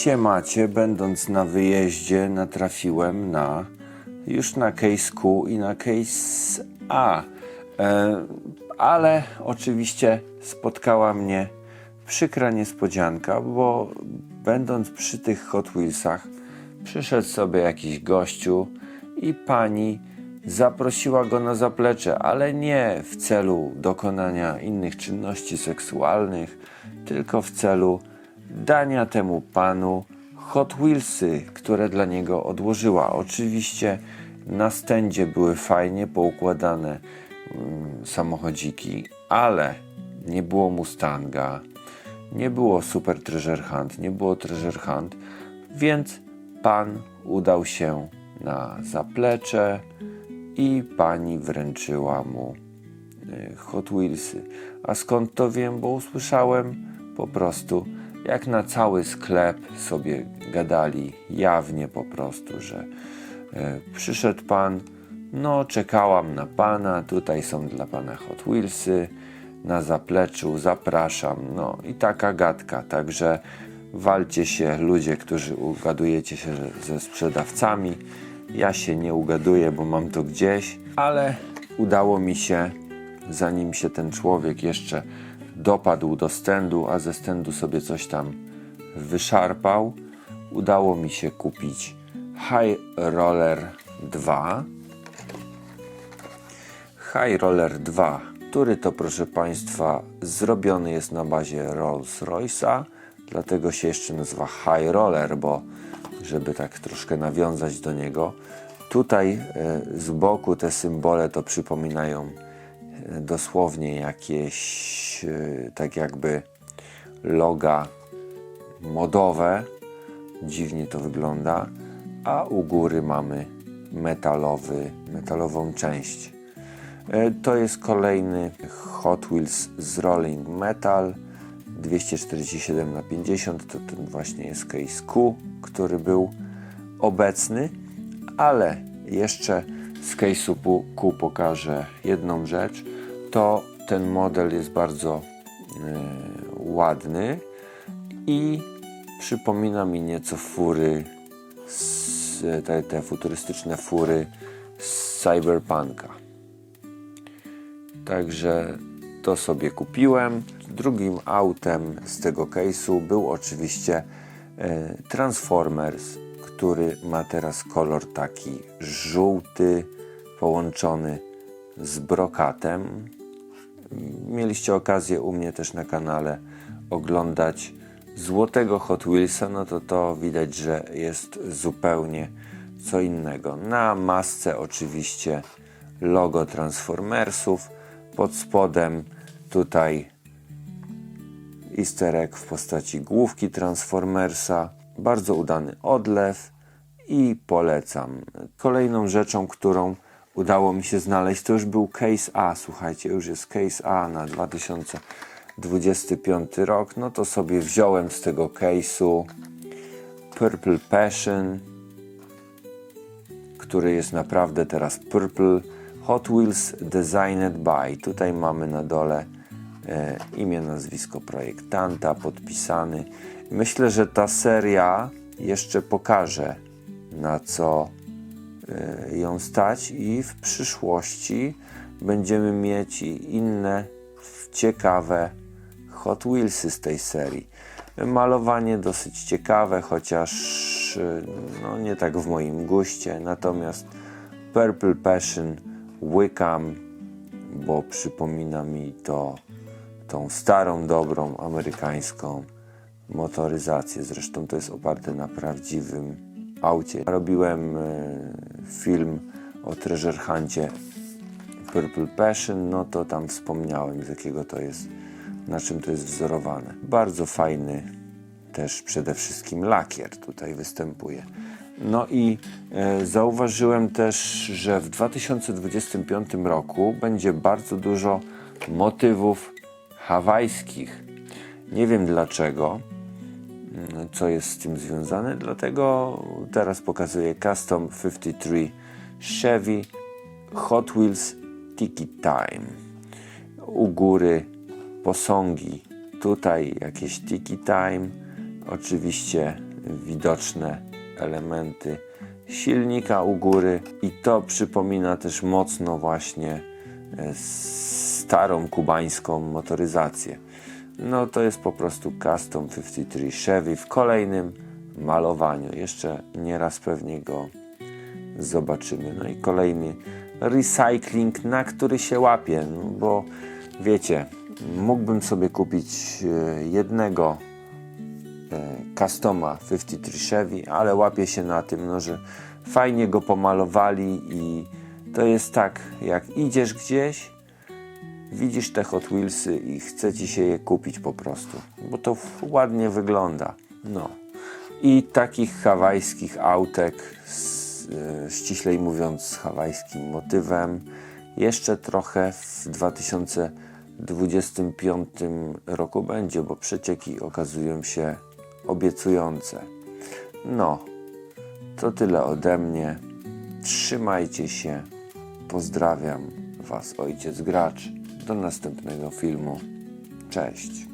Siemacie, będąc na wyjeździe, natrafiłem na już na case Q i na case A. E, ale oczywiście spotkała mnie przykra niespodzianka, bo będąc przy tych Hot Wheelsach, przyszedł sobie jakiś gościu i pani zaprosiła go na zaplecze, ale nie w celu dokonania innych czynności seksualnych, tylko w celu dania temu panu Hot Wheelsy, które dla niego odłożyła. Oczywiście na stędzie były fajnie poukładane mm, samochodziki, ale nie było Mustanga, nie było Super Treasure Hunt, nie było Treasure Hunt, więc pan udał się na zaplecze i pani wręczyła mu y, Hot Wheelsy. A skąd to wiem? Bo usłyszałem po prostu, jak na cały sklep sobie gadali, jawnie po prostu, że e, przyszedł pan, no czekałam na pana, tutaj są dla pana Hot Wheelsy, na zapleczu, zapraszam, no i taka gadka, także walcie się ludzie, którzy ugadujecie się ze sprzedawcami, ja się nie ugaduję, bo mam to gdzieś, ale udało mi się, zanim się ten człowiek jeszcze dopadł do stędu, a ze stędu sobie coś tam wyszarpał, udało mi się kupić High Roller 2. High Roller 2, który to proszę Państwa zrobiony jest na bazie Rolls Royce'a, dlatego się jeszcze nazywa High Roller, bo żeby tak troszkę nawiązać do niego. Tutaj e, z boku te symbole to przypominają dosłownie jakieś e, tak jakby loga modowe. Dziwnie to wygląda. A u góry mamy metalowy, metalową część. E, To jest kolejny Hot Wheels z Rolling Metal 247 na 50 to ten właśnie jest case Q, który był obecny, ale jeszcze z case'u Q pokażę jedną rzecz, to ten model jest bardzo e, ładny i przypomina mi nieco fury, z, te, te futurystyczne fury z Cyberpunka. Także to sobie kupiłem. Drugim autem z tego case'u był oczywiście e, Transformers, który ma teraz kolor taki żółty, połączony z brokatem. Mieliście okazję u mnie też na kanale oglądać złotego Hot Wheelsa, no to to widać, że jest zupełnie co innego. Na masce oczywiście logo Transformersów, pod spodem tutaj easter egg w postaci główki Transformersa. Bardzo udany odlew i polecam. Kolejną rzeczą, którą udało mi się znaleźć, to już był Case A. Słuchajcie, już jest Case A na 2025 rok. No to sobie wziąłem z tego case'u Purple Passion, który jest naprawdę teraz Purple Hot Wheels Designed by. Tutaj mamy na dole imię, nazwisko projektanta, podpisany. Myślę, że ta seria jeszcze pokaże na co e, ją stać i w przyszłości będziemy mieć inne ciekawe Hot Wheelsy z tej serii. Malowanie dosyć ciekawe, chociaż e, no, nie tak w moim guście. Natomiast Purple Passion łykam, bo przypomina mi to tą starą, dobrą amerykańską motoryzację. Zresztą to jest oparte na prawdziwym aucie. Robiłem e, film o Treasure Huncie Purple Passion, no to tam wspomniałem z jakiego to jest, na czym to jest wzorowane. Bardzo fajny też przede wszystkim lakier tutaj występuje. No i e, zauważyłem też, że w 2025 roku będzie bardzo dużo motywów hawajskich. Nie wiem dlaczego, mm, co jest z tym związane, dlatego teraz pokazuję Custom 53 Chevy Hot Wheels Tiki Time. U góry posągi, tutaj jakieś Tiki Time, oczywiście widoczne elementy silnika u góry i to przypomina też mocno właśnie e, starą kubańską motoryzację. No to jest po prostu Custom 53 Chevy w kolejnym malowaniu. Jeszcze nieraz pewnie go zobaczymy. No i kolejny recycling, na który się łapię, no bo wiecie, mógłbym sobie kupić e, jednego e, Customa 53 Chevy, ale łapię się na tym, no, że fajnie go pomalowali i to jest tak, jak idziesz gdzieś, widzisz te Hot Wheelsy i chce ci się je kupić po prostu, bo to ładnie wygląda. No. I takich hawajskich autek, z, e, ściślej mówiąc, z hawajskim motywem, jeszcze trochę w 2025 roku będzie, bo przecieki okazują się obiecujące. No, to tyle ode mnie. Trzymajcie się. Pozdrawiam Was, ojciec gracz. Do następnego filmu. Cześć.